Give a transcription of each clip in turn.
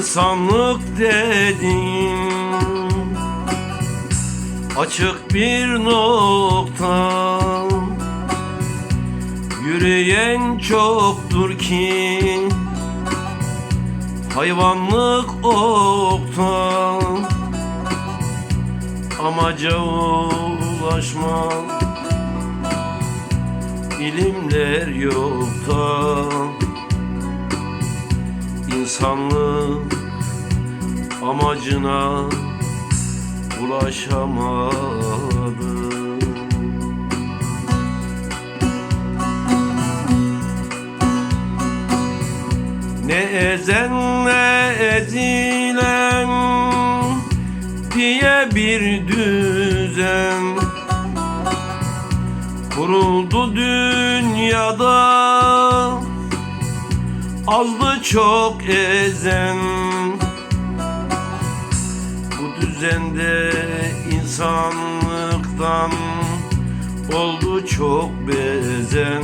İnsanlık dediğin Açık bir nokta Yürüyen çoktur ki Hayvanlık okta Amaca ulaşmak ilimler yokta İnsanlık amacına ulaşamadı Ne ezen ne ezilen diye bir düzen Kuruldu dünyada. Azdı çok ezen. Bu düzende insanlıktan Oldu çok bezen.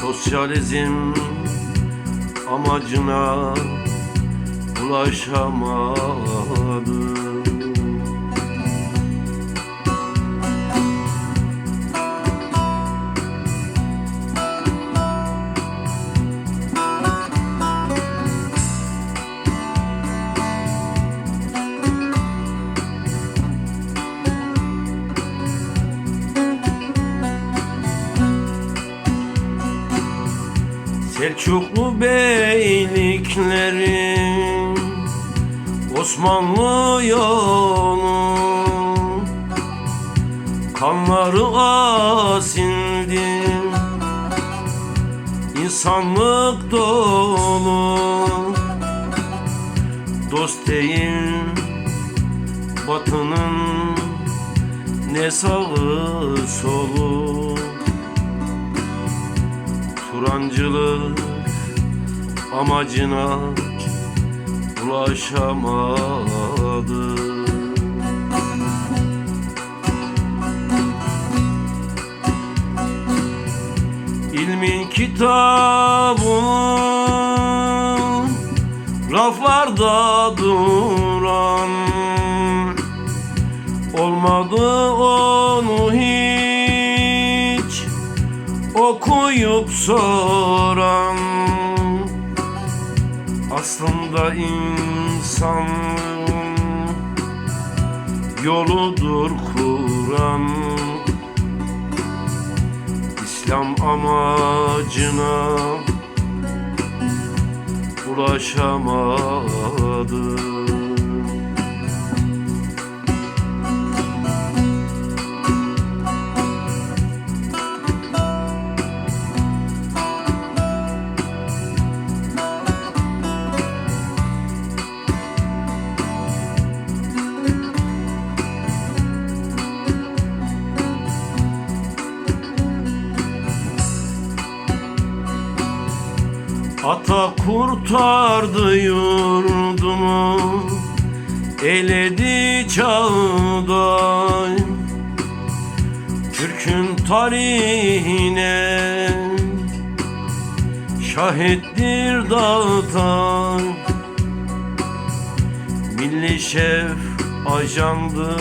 Sosyalizm amacına ulaşamadı Selçuklu beylikleri Osmanlı yolu Kanları asildi İnsanlık dolu Dost değil Batının ne sağı solu Turancılık amacına ulaşamadı. İlmin kitabının raflarda duran okuyup soran Aslında insanlığın yoludur Kur'an. İslam amacına ulaşamadı Ata kurtardı yurdumu Eledi çağday Türk'ün tarihine Şahittir dağıtan Milli şef ajandı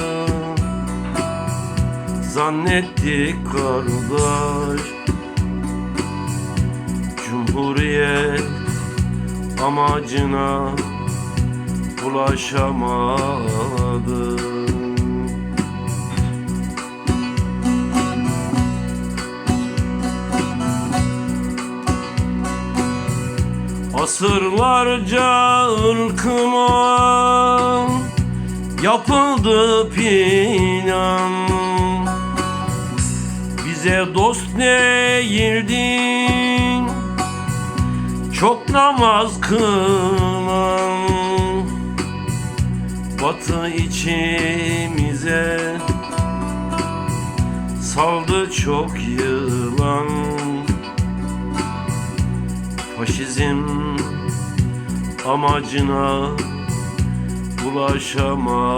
Zannettik kardeş Cumhuriyet amacına ulaşamadı Asırlarca ırkıma yapıldı plan Bize dost değildin çok namaz kılan Batı içimize. Saldı çok yılan. Faşizm amacına ulaşamadı